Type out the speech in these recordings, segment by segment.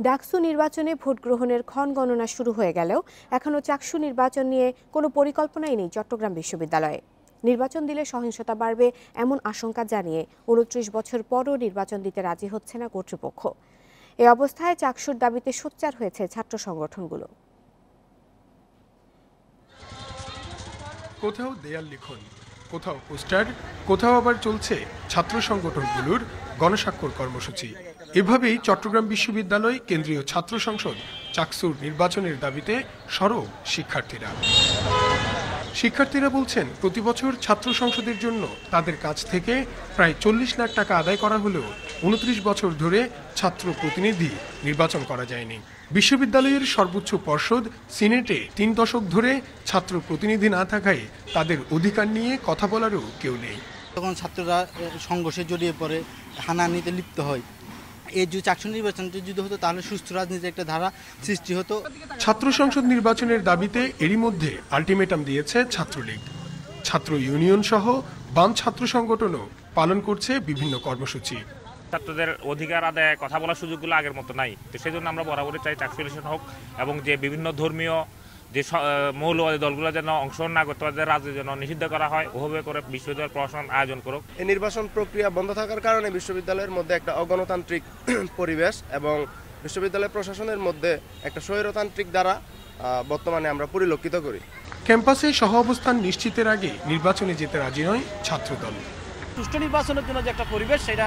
ডাকসু নির্বাচনে ভোট গ্রহণের ক্ষণ গণনা শুরু হয়ে গেলেও এখনও চাকসু নির্বাচন নিয়ে কোনো পরিকল্পনাই নেই চট্টগ্রাম বিশ্ববিদ্যালয়ে। নির্বাচন দিলে সহিংসতা বাড়বে এমন আশঙ্কা জানিয়ে উনত্রিশ বছর পরও নির্বাচন দিতে রাজি হচ্ছে না কর্তৃপক্ষ। এ অবস্থায় চাকসুর দাবিতে সোচ্চার হয়েছে ছাত্র সংগঠনগুলো। কোথাও দেয়াল লিখন, কোথাও পোস্টার, কোথাও আবার চলছে ছাত্র সংগঠনগুলোর গণস্বাক্ষর কর্মসূচি। এভাবেই চট্টগ্রাম বিশ্ববিদ্যালয় কেন্দ্রীয় ছাত্র সংসদ চাকসুর নির্বাচনের দাবিতে সরব শিক্ষার্থীরা। শিক্ষার্থীরা বলছেন, প্রতি বছর ছাত্র সংসদের জন্য তাদের কাছ থেকে প্রায় চল্লিশ লাখ টাকা আদায় করা হলেও উনত্রিশ বছর ধরে ছাত্র প্রতিনিধি নির্বাচন করা যায়নি। বিশ্ববিদ্যালয়ের সর্বোচ্চ পর্ষদ সিনেটে তিন দশক ধরে ছাত্র প্রতিনিধি না থাকায় তাদের অধিকার নিয়ে কথা বলারও কেউ নেই। তখন ছাত্ররা সংঘর্ষে জড়িয়ে পড়ে, হানাহানিতে লিপ্ত হয়। এই যে চাকসু নির্বাচনটি যদি হতো তাহলে সুস্থ রাজনীতির একটা ধারা সৃষ্টি হতো। ছাত্র সংসদ নির্বাচনের দাবিতে এরই মধ্যে আলটিমেটাম দিয়েছে ছাত্রলীগ। ছাত্র ইউনিয়ন সহ বাম ছাত্র সংগঠনও পালন করছে বিভিন্ন কর্মসূচি। ছাত্রদের অধিকার আদায় কথা বলার সুযোগগুলো আগের মতো নাই। তো সেই জন্য আমরা বরাবরই চাই ট্যাক্সুলেশন হোক এবং যে বিভিন্ন ধর্মীয় যে মৌলবাদী দলগুলো যেন অংশগ্রহণ না করতে পারে রাজ্যে যেন নিষিদ্ধ করা হয় ওভাবে করে বিশ্ববিদ্যালয় প্রশাসন আয়োজন করুক। এই নির্বাচন প্রক্রিয়া বন্ধ থাকার কারণে বিশ্ববিদ্যালয়ের মধ্যে একটা অগণতান্ত্রিক পরিবেশ এবং বিশ্ববিদ্যালয় প্রশাসনের মধ্যে একটা স্বৈরতান্ত্রিক দ্বারা বর্তমানে আমরা পরিলক্ষিত করি। ক্যাম্পাসে সহ অবস্থান নিশ্চিতের আগে নির্বাচনে যেতে রাজি নয় ছাত্রদল। সুষ্ঠু নির্বাচনের জন্য যে একটা পরিবেশ সেটা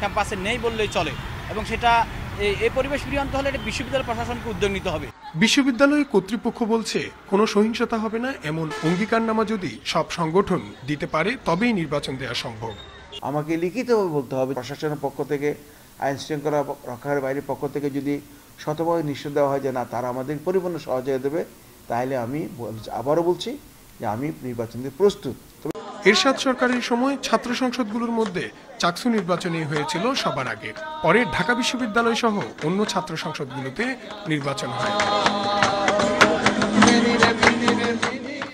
ক্যাম্পাসে নেই বললেই চলে এবং সেটা এই- এই পরিবেশ ফিরিয়ে আনতে হলে এটা বিশ্ববিদ্যালয় প্রশাসনকে উদ্যোগ নিতে হবে। বিশ্ববিদ্যালয় কর্তৃপক্ষ বলছে কোনো সহিংসতা হবে না এমন অঙ্গীকারনামা যদি সব সংগঠন দিতে পারে তবেই নির্বাচন দেওয়া সম্ভব। আমাকে লিখিতভাবে বলতে হবে প্রশাসনের পক্ষ থেকে আইন শৃঙ্খলা রক্ষার বাইরের পক্ষ থেকে যদি শতভাবে নিশ্চয় দেওয়া হয় যে না তারা আমাদের পরিপূর্ণ সহযোগিতা দেবে তাহলে আমি আবারও বলছি যে আমি নির্বাচন দিতে প্রস্তুত। তবে এরশাদ সরকারের সময় ছাত্র সংসদগুলোর মধ্যে চাকসু নির্বাচনই হয়েছিল সবার আগে। পরে ঢাকা বিশ্ববিদ্যালয় সহ অন্য ছাত্র সংসদগুলোতে নির্বাচন হয়।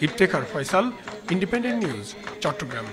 Iftekhar Faisal, Independent News, Chittagong.